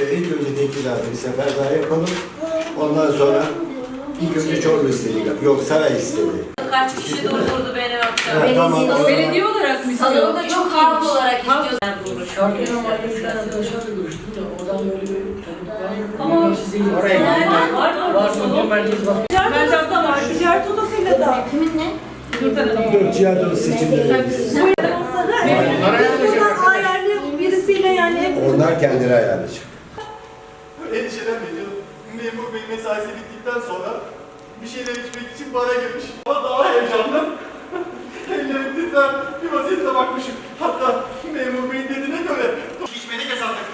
e, ilk önce Tekirdağ'da bir sefer daha yapalım. Ondan sonra ilk önce Çorlu istedik. Yok Saray istedi. Kaç kişi durdurdu beni yoksa? Ha, tamam. Belediye olarak mı istiyor? Salonda çok halk olarak istiyorlar bunu. Şarkının mahallesinde arkadaşlarla görüştüm de oradan böyle bir çocuklar Ama size oraya gittim. Var var. Var mı? Merkez var. Ticaret odası da var. Ticaret odasıyla da. Kiminle? Yok tiyatro seçimleri biz. Buradan ayarlı birisiyle yani Onlar kendileri ayarlayacak. Memur bey mesaisi bittikten sonra bir şeyler içmek için bara girmiş. Ama daha heyecanlı. Ellerim titrer, bir vaziyette bakmışım. Hatta memur beyin dediğine göre içmeni yasakladık.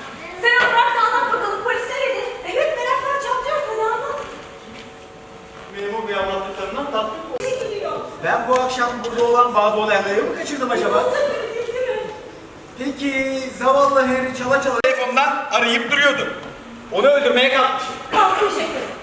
Sen anlat anlat bakalım polis nerede? Evet meraklar çatlıyor sana anlat. Memur bey anlattıklarından tatlı? Ben bu akşam burada olan bazı olayları mı kaçırdım acaba? Peki zavallı Harry çala çala telefondan arayıp duruyordu. 오늘 좀 메이크업.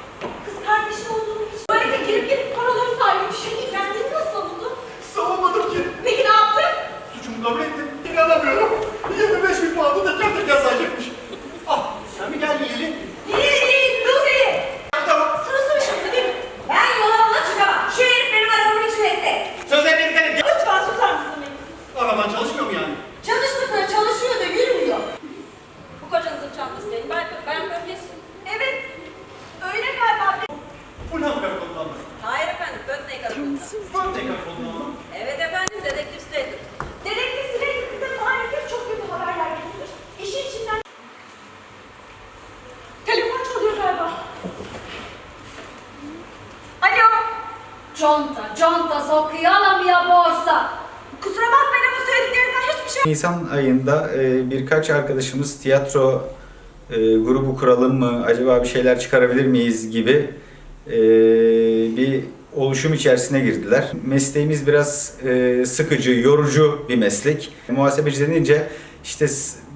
Conta, conta, sokkıyala mia borsa. Kusura bakmayın ama söylediklerinizden hiçbir şey... Nisan ayında e, birkaç arkadaşımız tiyatro e, grubu kuralım mı, acaba bir şeyler çıkarabilir miyiz gibi e, bir oluşum içerisine girdiler. Mesleğimiz biraz e, sıkıcı, yorucu bir meslek. Muhasebeci denince işte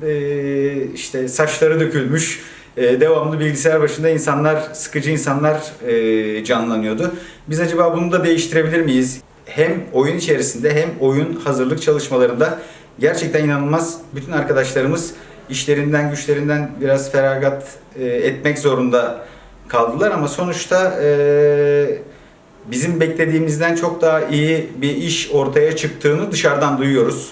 e, işte saçları dökülmüş, e, devamlı bilgisayar başında insanlar, sıkıcı insanlar e, canlanıyordu. Biz acaba bunu da değiştirebilir miyiz? Hem oyun içerisinde hem oyun hazırlık çalışmalarında gerçekten inanılmaz bütün arkadaşlarımız işlerinden güçlerinden biraz feragat e, etmek zorunda kaldılar ama sonuçta e, bizim beklediğimizden çok daha iyi bir iş ortaya çıktığını dışarıdan duyuyoruz.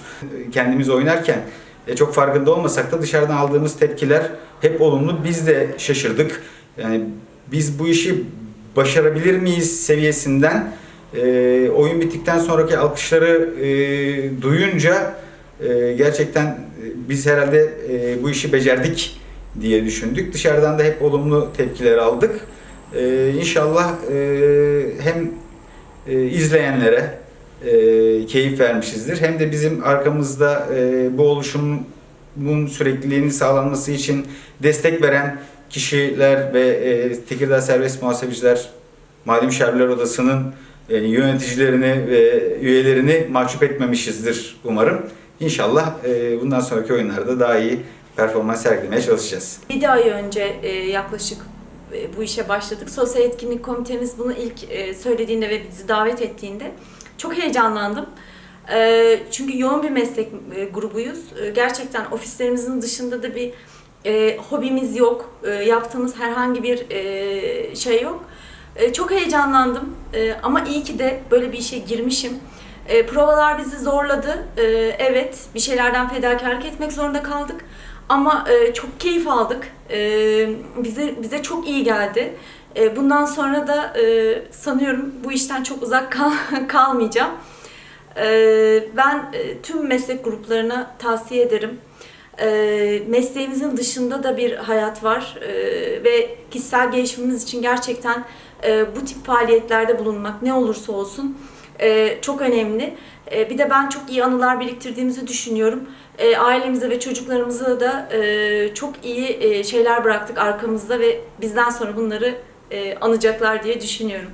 Kendimiz oynarken e, çok farkında olmasak da dışarıdan aldığımız tepkiler hep olumlu. Biz de şaşırdık. Yani biz bu işi başarabilir miyiz seviyesinden e, oyun bittikten sonraki alkışları e, duyunca e, gerçekten e, biz herhalde e, bu işi becerdik diye düşündük. Dışarıdan da hep olumlu tepkiler aldık. E, inşallah e, hem e, izleyenlere e, keyif vermişizdir. Hem de bizim arkamızda e, bu oluşumun sürekliliğini sağlanması için destek veren kişiler ve e, Tekirdağ Serbest Muhasebeciler Mali Müşavirler Odası'nın e, yöneticilerini ve üyelerini mahcup etmemişizdir umarım. İnşallah e, bundan sonraki oyunlarda daha iyi performans sergilemeye çalışacağız. 7 ay önce e, yaklaşık e, bu işe başladık. Sosyal etkinlik komitemiz bunu ilk e, söylediğinde ve bizi davet ettiğinde çok heyecanlandım. E, çünkü yoğun bir meslek e, grubuyuz. E, gerçekten ofislerimizin dışında da bir e, hobimiz yok. E, yaptığımız herhangi bir e, şey yok. Çok heyecanlandım ama iyi ki de böyle bir işe girmişim. E, provalar bizi zorladı. E, evet, bir şeylerden fedakarlık etmek zorunda kaldık. Ama e, çok keyif aldık. E, bize bize çok iyi geldi. E, bundan sonra da e, sanıyorum bu işten çok uzak kal kalmayacağım. E, ben tüm meslek gruplarına tavsiye ederim. Mesleğimizin dışında da bir hayat var ve kişisel gelişimimiz için gerçekten bu tip faaliyetlerde bulunmak ne olursa olsun çok önemli. Bir de ben çok iyi anılar biriktirdiğimizi düşünüyorum. Ailemize ve çocuklarımıza da çok iyi şeyler bıraktık arkamızda ve bizden sonra bunları anacaklar diye düşünüyorum.